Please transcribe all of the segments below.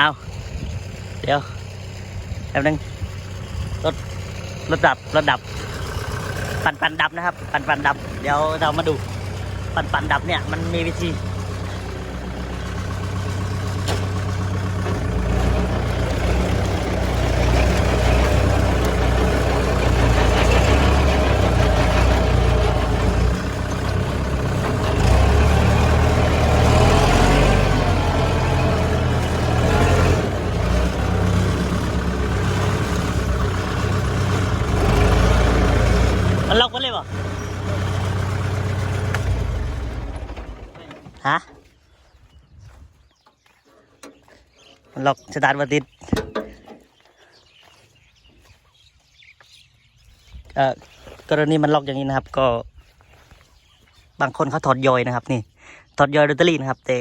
เอาเดี๋ยวแป๊บนึงรถรถดับรถดับ ปันปันดับนะครับ ปันปันดับ เดี๋ยวเรามาดู ปันปันดับเนี่ย มันมีวิธี มันล็อกมันเลยบ่ ฮะมันล็อกสตาร์ทมาติด เอ่อกรณีมันล็อกอย่างนี้นะครับ ก็ บางคนเขาถอดยอยนะครับ นี่ ถอดยอยแบตเตอรี่นะครับ แต่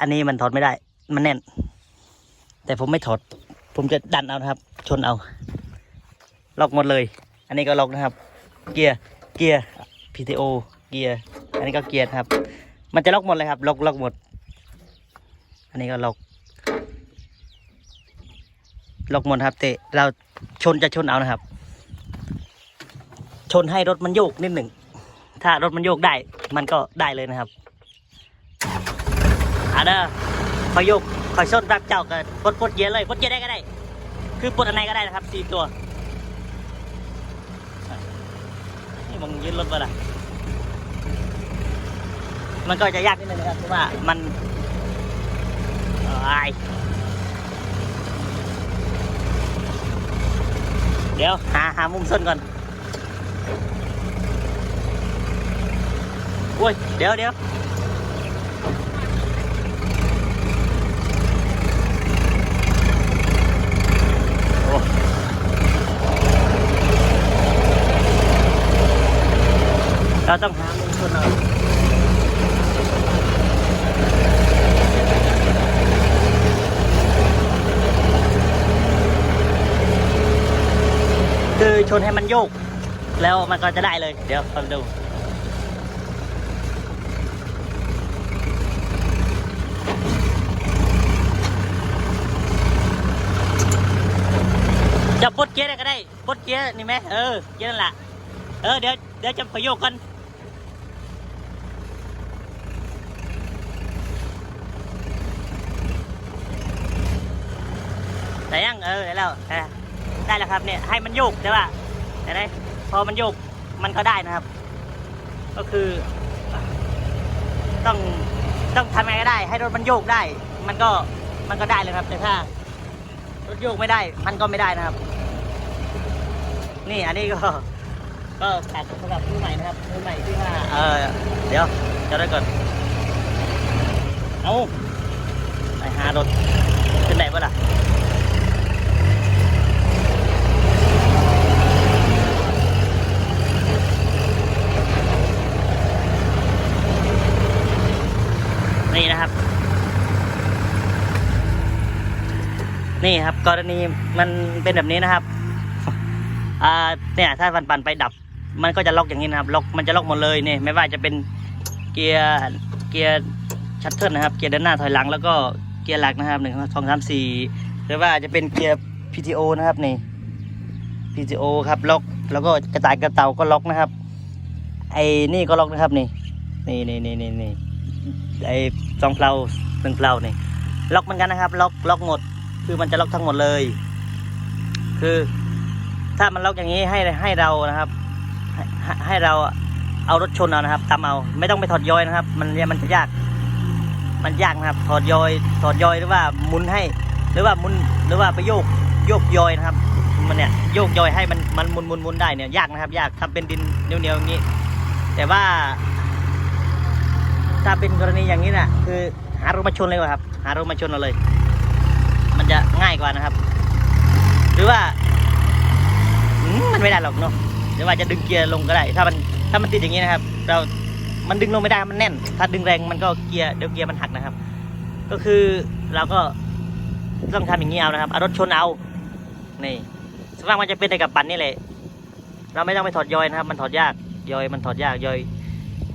อันนี้มันถอดไม่ได้ มันแน่น แต่ผมไม่ถอด ผมจะดันเอานะครับ ชนเอา ล็อกหมดเลย อันนี้ก็ล็อกนะครับ เกียร์ เกียร์ PTO เกียร์ อันนี้ก็เกียร์ครับ มันจะล็อกหมดเลยครับ ล็อกล็อกหมด อันนี้ก็ล็อก ล็อกหมดครับแต่เราชนจะชนเอานะครับ ชนให้รถมันโยกนิดหนึ่ง ถ้ารถมันโยกได้ มันก็ได้เลยนะครับอะเด้อคอยโยกคอยชนรับเจ้ากันปลดปลดเยร์เลยปลดเยร์ได้ก็ได้ คือปลดอันไหนก็ได้นะครับสี่ตัว นี่มึงยืนรถมาละ มันก็จะยากนิดนึงนะครับเพราะว่ามันเอ่ออายเดี๋ยวหาหามุมส้นก่อนโอ้ยเดี๋ยวเดี๋ยวโอ้เราต้องหามุมคนเอา คือชนให้มันโยก แล้วมันก็จะได้เลย เดี๋ยวลองดูจะปลดเกียร์ได้ก็ได้ปลดเกียร์นี่ไหมเออเกียร์นั่นแหละเออเดี๋ยวเดี๋ยวจะประโยกกันแต่ยังเออแล้วได้แล้ว ได้แล้วครับเนี่ยให้มันโยกแต่ว่าแต่ได้พอมันโยกมันก็ได้นะครับ ก็คือ ต้องต้องทำไงก็ได้ ให้รถมันโยกได้ มันก็มันก็ได้เลยครับ แต่ถ้ารถโยกไม่ได้ มันก็ไม่ได้นะครับ นี่อันนี้ก็ ก็ฝากสำหรับมือใหม่นะครับมือใหม่ที่ว่าเออเดี๋ยวจะได้ก่อนเอาไปหารถขึ้นไหนบ้างล่ะ นี่นะครับ นี่ครับ กรณีมันเป็นแบบนี้นะครับอ่าเนี่ยถ้าปันปันไปดับ มันก็จะล็อกอย่างนี้นะครับ ล็อกมันจะล็อกหมดเลยเนี่ยไม่ว่าจะเป็นเกียร์เกียร์ชัตเทิลนะครับ เกียร์เดินหน้าถอยหลังแล้วก็เกียร์หลักนะครับหนึ่งสองสามสี่หรือว่าจะเป็นเกียร์ PTO นะครับนี่ PTO ครับล็อก แล้วก็กระต่ายกระเต่าก็ล็อกนะครับ ไอ้นี่ก็ล็อกนะครับนี่นี่นี่นี่นี่นี่ไอ้สองเพลาหนึ่งเพลานี่ล็อกเหมือนกันนะครับ ล็อกล็อกหมด คือมันจะล็อกทั้งหมดเลย คือถ้ามันล็อกอย่างนี้ให้ให้เรานะครับ ให้ให้เราเอารถชนเอานะครับตามเอา ไม่ต้องไปถอดยอยนะครับ มันมันจะยาก มันยากนะครับ ถอดยอย ถอดยอยหรือว่าหมุนให้ หรือว่ามุนหรือว่าไปโยกโยกยอยนะครับ มันเนี่ยโยกยอยให้มันมันมุนมุนมุนได้เนี่ยยากนะครับ ยากทำเป็นดินเหนียวเหนียวๆอย่างนี้ แต่ว่า ถ้าเป็นกรณีอย่างนี้น่ะ คือหารถมาชนเลยครับ หารถมาชนเราเลย มันจะง่ายกว่านะครับ หรือว่ามันไม่ได้หรอกเนาะหรือว่าจะดึงเกียร์ลงก็ได้ ถ้ามันถ้ามันติดอย่างนี้นะครับ เรามันดึงลงไม่ได้มันแน่น ถ้าดึงแรงมันก็เกียร์เดี๋ยวเกียร์มันหักนะครับ ก็คือเราก็ต้องทำอย่างนี้เอานะครับเอารถชนเอานี่ส่วนมากมันจะเป็นในกับปั่นนี่แหละเราไม่ต้องไปถอดยอยนะครับ มันถอดยากยอยมันถอดยากยอย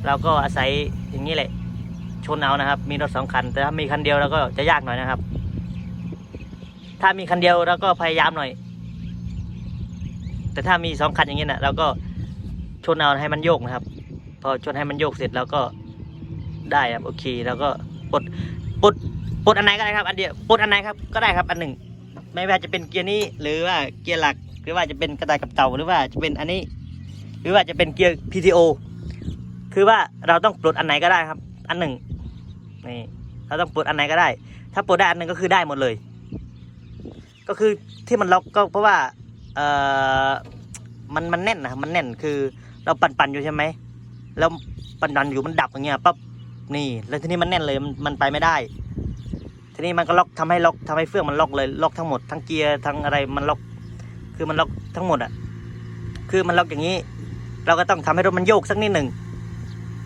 เราก็อาศัยอย่างนี้แหละชนเอานะครับ มีรถสองคัน แต่ถ้ามีคันเดียวเราก็จะยากหน่อยนะครับ ถ้ามีคันเดียวเราก็พยายามหน่อย แต่ถ้ามีสองคันอย่างนี้ยนะเราก็ชนเอาให้มันโยกนะครับ พอชนให้มันโยกเสร็จแล้วก็ได้ครับโอเคแล้วก็ปลดปลดปลดอันไหนก็ได้ครับ อันเดียวปลดอันไหนครับก็ได้ครับ อันหนึ่ง ไม่ว่าจะเป็นเกียร์นี้หรือว่าเกียร์หลัก หรือว่าจะเป็นกระต่ายกับเต่าหรือว่าจะเป็นอันนี้ หรือว่าจะเป็นเกียร์ PTO คือว่าเราต้องปลดอันไหนก็ได้ครับ อันหนึ่งนี่เราต้องปลดอันไหนก็ได้ ถ้าปลดได้อันหนึ่งก็คือได้หมดเลย ก็คือที่มันล็อกก็เพราะว่าเออมันมันแน่นนะมันแน่นคือเราปั่นปั่นๆอยู่ใช่ไหมแล้วปั่นปั่นๆอยู่มันดับอย่างเงี้ยปั๊บนี่ แล้วทีนี้มันแน่นเลยมันมันไปไม่ได้ ทีนี้มันก็ล็อกทำให้ล็อกทำให้เฟืองมันล็อกเลยล็อกทั้งหมดทั้งเกียร์ทั้งอะไรมันล็อก คือมันล็อกทั้งหมดอะคือมันล็อกอย่างนี้ เราก็ต้องทำให้รถมันโยกสักนิดหนึ่ง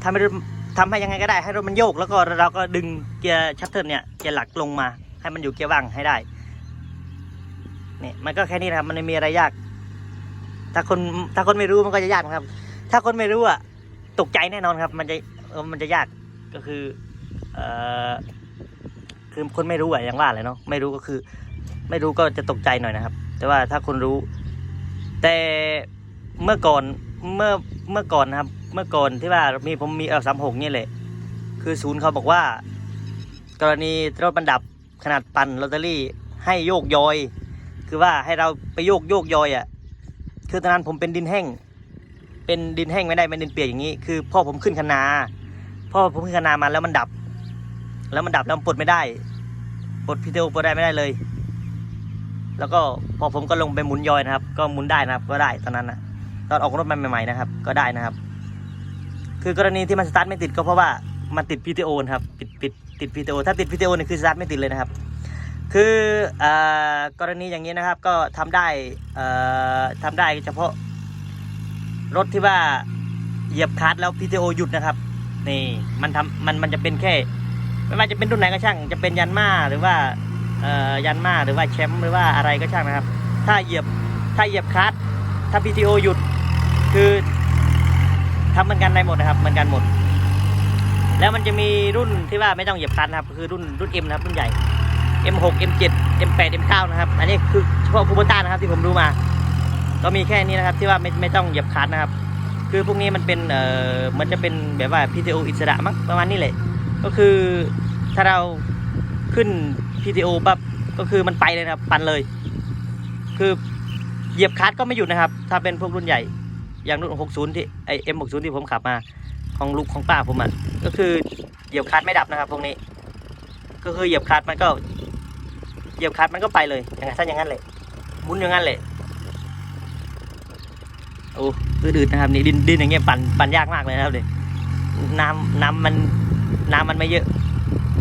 ทำให้รถทำให้ยังไงก็ได้ให้รถมันโยก แล้วก็เราก็ดึงเกียร์ชัตเทิลเนี่ยเกียร์หลักลงมา ให้มันอยู่เกียร์ว่างให้ได้ เนี่ยมันก็แค่นี้นะครับ มันไม่มีอะไรยาก ถ้าคนถ้าคนไม่รู้มันก็จะยากนะครับ ถ้าคนไม่รู้อะตกใจแน่นอนครับ มันจะเออมันจะยากก็คือเอ่อคือคนไม่รู้อะอย่างว่าเลยเนาะไม่รู้ก็คือ ไม่รู้ก็จะตกใจหน่อยนะครับ แต่ว่าถ้าคนรู้ แต่เมื่อก่อนเมื่อเมื่อก่อนนะครับ เมื่อก่อนที่ว่ามีผมมีเอลสามหกนี่แหละคือศูนย์เขาบอกว่า กรณีรถบรรดับขนาดปั่นลอตเตอรี่ให้โยกยอย คือว่าให้เราไปโยกโยกยอยอะ่ะคือตอนนั้นผมเป็นดินแห้ง เป็นดินแห้งไม่ได้เป็นดินเปียกอย่างนี้ คือพ่อผมขึ้นคนาพ่อผมขึ้นคนามาแล้วมันดับ แล้วมันดับแล้วปลดไม่ได้ปลดพีเทลปลดได้ไม่ได้เลย แล้วก็พอผมก็ลงไปหมุนยอยนะครับ ก็หมุนได้นะครับ ก็ได้ตอนนั้นนะตอนออกรถใหม่ๆนะครับ ก็ได้นะครับ คือกรณีที่มันสตาร์ทไม่ติดก็เพราะว่ามันติด PTO นะครับติดติดติด PTO ถ้าติด PTO เนี่ยคือสตาร์ทไม่ติดเลยนะครับ คืออกรณีอย่างนี้นะครับก็ทำได้เอ่อทำได้เฉพาะรถที่ว่าเหยียบคลัตช์แล้ว PTO หยุดนะครับ นี่มันทำมันมันจะเป็นแค่ ไม่ว่าจะเป็นรุ่นไหนก็ช่าง จะเป็นยันมาหรือว่ายันมาหรือว่าแชมป์หรือว่าอะไรก็ช่างนะครับ ถ้าเหยียบถ้าเหยียบคลัตช์ถ้า PTO หยุดคือทำเหมือนกันได้หมดนะครับเหมือนกันหมด แล้วมันจะมีรุ่นที่ว่าไม่ต้องเหยียบคลัตช์นะครับ คือรุ่นรุ่น M นะครับรุ่นใหญ่ M6 M7 M8 M9 นะครับ อันนี้คือเฉพาะคูโบต้านะครับที่ผมรู้มา ก็มีแค่นี้นะครับที่ว่าไม่ไม่ต้องเหยียบคลัตช์นะครับ คือพวกนี้มันเป็นเอ่อมันจะเป็นแบบว่า PTO อิสระมั้งประมาณนี้แหละ ก็คือถ้าเราขึ้น PTO ปั๊บก็คือมันไปเลยนะครับ ปันเลย คือเหยียบคลัตช์ก็ไม่หยุดนะครับ ถ้าเป็นพวกรุ่นใหญ่ อย่างรุ่น 60 ที่ไอ M60 ที่ผมขับมาของลูกของป้าผมอะก็คือเหยียบคลัตช์ไม่ดับนะครับ พวกนี้ ก็คือเหยียบคลัตช์มันก็ เหยียบคลัตช์มันก็ไปเลยอย่างนั้นอย่างนั้นเลยหมุนอย่างนั้นเลยโอ้อืดๆนะครับนี่ดินดินอย่างเงี้ยปั่นปั่นยากมากเลยนะครับเนี่ยน้ำน้ำมันน้ำมันไม่เยอะ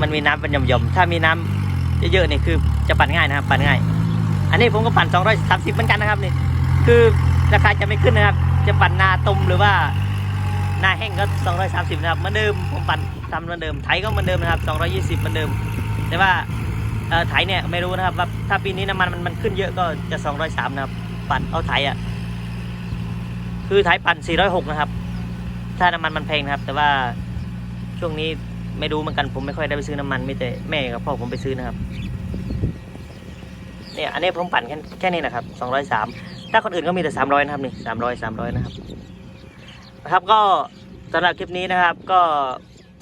มันมีน้ำเป็นหย่อมๆถ้ามีน้ำเยอะๆนี่คือจะปั่นง่ายนะครับ ปั่นง่าย อันนี้ผมก็ปั่น 230เหมือนกันนะครับนี่ คือราคาจะไม่ขึ้นนะครับ จะปั่นนาตมหรือว่านาแห้งก็ 230นะครับเหมือนเดิมผมปั่นทำเหมือนเดิมไถก็เหมือนเดิมนะครับ 220เหมือนเดิม แต่ว่า ไถเนี่ยไม่รู้นะครับว่าถ้าปีนี้น้ำมันมันมันขึ้นเยอะก็จะ 203 นะครับปั่นเอาไถอะคือไถปั่น 406 นะครับ ถ้าน้ำมันมันแพงนะครับ แต่ว่าช่วงนี้ไม่รู้เหมือนกันผมไม่ค่อยได้ไปซื้อน้ำมันไม่แต่แม่กับพ่อผมไปซื้อนะครับเนี่ยอันนี้ผมปั่นแค่แค่นี้นะครับสองร้อยสามถ้าคนอื่นก็มีแต่สามร้อยนะครับนี่สามร้อยสามร้อยนะครับนะครับก็สำหรับคลิปนี้นะครับ ก็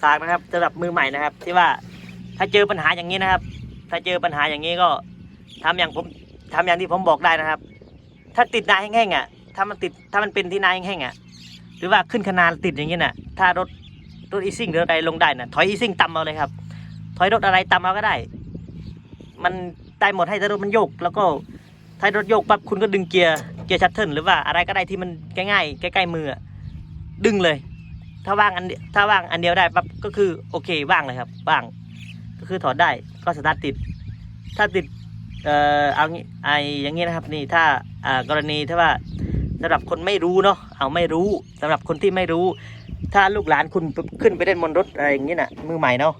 ฝากนะครับสำหรับมือใหม่นะครับ ที่ว่าถ้าเจอปัญหาอย่างนี้นะครับ ถ้าเจอปัญหาอย่างนี้ก็ทำอย่างผมทำอย่างที่ผมบอกได้นะครับ ถ้าติดนาแห้งๆอะ ถ้ามันติดถ้ามันเป็นที่นาแห้งๆอะ หรือว่าขึ้นคานานติดอย่างนี้น่ะ ถ้ารถรถอีซิ่งหรืออะไรลงได้น่ะ ถอยอีซิ่งต่ำเอาเลยครับ ถอยรถอะไรต่ำเอาก็ได้ มันได้หมดให้แต่รถมันโยก แล้วก็ถ้ารถโยกปั๊บคุณก็ดึงเกียร์เกียร์ชัตเทิลหรือว่าอะไรก็ได้ที่มันง่ายๆใกล้ๆมือดึงเลย ถ้าว่างอันถ้าว่างอันเดียวได้ปั๊บก็คือโอเคว่างเลยครับว่าง คือถอดได้ก็สตาร์ทติด ถ้าติดเอ่อเอางี้ไออย่างงี้นะครับนี่ถ้าอ่ากรณีถ้าว่าสำหรับคนไม่รู้เนาะเอาไม่รู้สำหรับคนที่ไม่รู้ ถ้าลูกหลานคุณขึ้นไปเล่นบนรถอะไรอย่างงี้น่ะมือใหม่เนาะ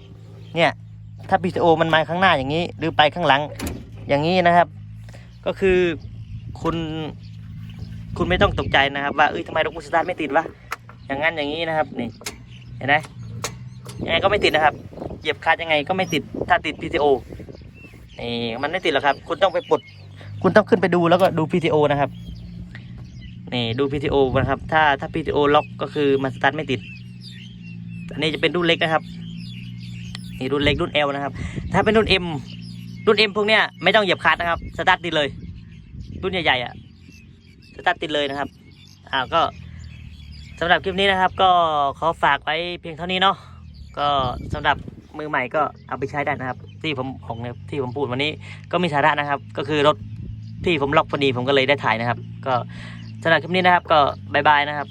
เนี่ยถ้า PTO มันมาข้างหน้าอย่างนี้ หรือไปข้างหลังอย่างนี้นะครับ ก็คือคุณคุณไม่ต้องตกใจนะครับ ว่าเอ้ยทำไมรถกูสตาร์ทไม่ติดวะอย่างนั้นอย่างนี้นะครับนี่เห็นไหมยังไงก็ไม่ติดนะครับ เหยียบคลัตช์ยังไงก็ไม่ติดถ้าติด PTO นี่มันไม่ติดหรอกครับ คุณต้องไปปลดคุณต้องขึ้นไปดูแล้วก็ดู PTO นะครับนี่ดู PTO นะครับ ถ้าถ้า PTO ล็อกก็คือมันสตาร์ทไม่ติด อันนี้จะเป็นรุ่นเล็กนะครับนี่รุ่นเล็กรุ่น L นะครับ ถ้าเป็นรุ่น M รุ่น M พวกเนี้ยไม่ต้องเหยียบคลัตช์นะครับสตาร์ทติดเลย รุ่นใหญ่ๆอะสตาร์ทติดเลยนะครับอ่าก็สำหรับคลิปนี้นะครับ ก็ขอฝากไว้เพียงเท่านี้เนาะก็สำหรับ มือใหม่ก็เอาไปใช้ได้นะครับ ที่ผมของที่ผมพูดวันนี้ก็มีสาระนะครับ ก็คือรถที่ผมล็อกพอดีผมก็เลยได้ถ่ายนะครับ ก็สำหรับคลิปนี้นะครับ ก็บายบายนะครับ